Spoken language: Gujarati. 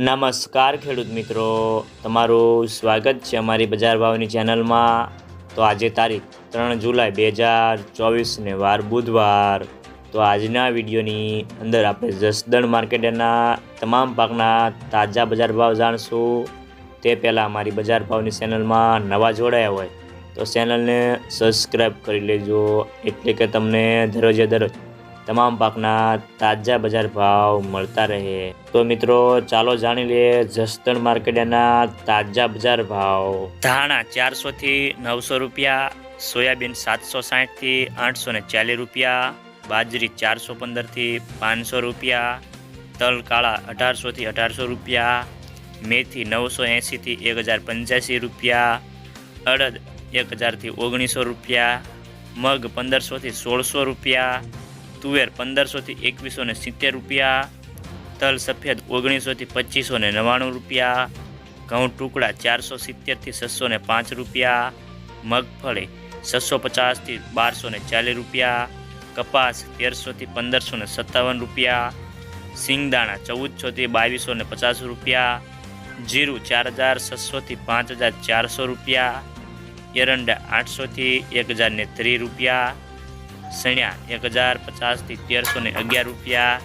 નમસ્કાર, ખેડૂત મિત્રો. તમારું સ્વાગત છે અમારી બજાર ભાવની ચેનલમાં. તો આજે તારીખ ત્રણ જુલાઈ બે હજાર ચોવીસને વાર બુધવાર. તો આજના વિડીયોની અંદર આપણે જસદણ માર્કેટના તમામ પાકના તાજા બજાર ભાવ જાણશું. તે પહેલાં અમારી બજાર ભાવની ચેનલમાં નવા જોડાયા હોય તો ચેનલને સબસ્ક્રાઈબ કરી લેજો. એટલે કે તમને દરરોજે દરરોજ તમામ પાકના તાજા બજાર ભાવ મળતા રહે. તો મિત્રો, ચાલો જાણી લઈએ જસદણ માર્કેટના તાજા બજાર ભાવ. ધાણા ચારસો થી નવસો રૂપિયા, સોયાબીન સાતસો સાઠથી આઠસો ને ચાલીસ રૂપિયા, બાજરી ચારસો પંદરથી પાંચસો રૂપિયા, તલ કાળા અઢારસો થી અઢારસો રૂપિયા, મેથી નવસો એંસી થી એક હજાર પંચ્યાસી રૂપિયા, અડદ એક હજારથી ઓગણીસો રૂપિયા, મગ પંદરસોથી સોળસો રૂપિયા તુવેર પંદરસોથી એકવીસો ને સિત્તેર રૂપિયા, તલ સફેદ ઓગણીસોથી પચીસો ને નવ્વાણું રૂપિયા, ઘઉં ટુકડા ચારસો સિત્તેરથી છસો ને પાંચ રૂપિયા, મગફળી છસો પચાસથી બારસો ને ચાલીસ રૂપિયા, કપાસ તેરસોથી પંદરસો ને સત્તાવન રૂપિયા, સિંગદાણા ચૌદસોથી બાવીસો ને પચાસ રૂપિયા, જીરું ચાર હજાર છસોથી પાંચ હજાર ચારસો રૂપિયા, એરંડા આઠસોથી એક હજાર ને ત્રીસ રૂપિયા સણ્યા એક હજાર પચાસથી તેરસો ને અગિયાર રૂપિયા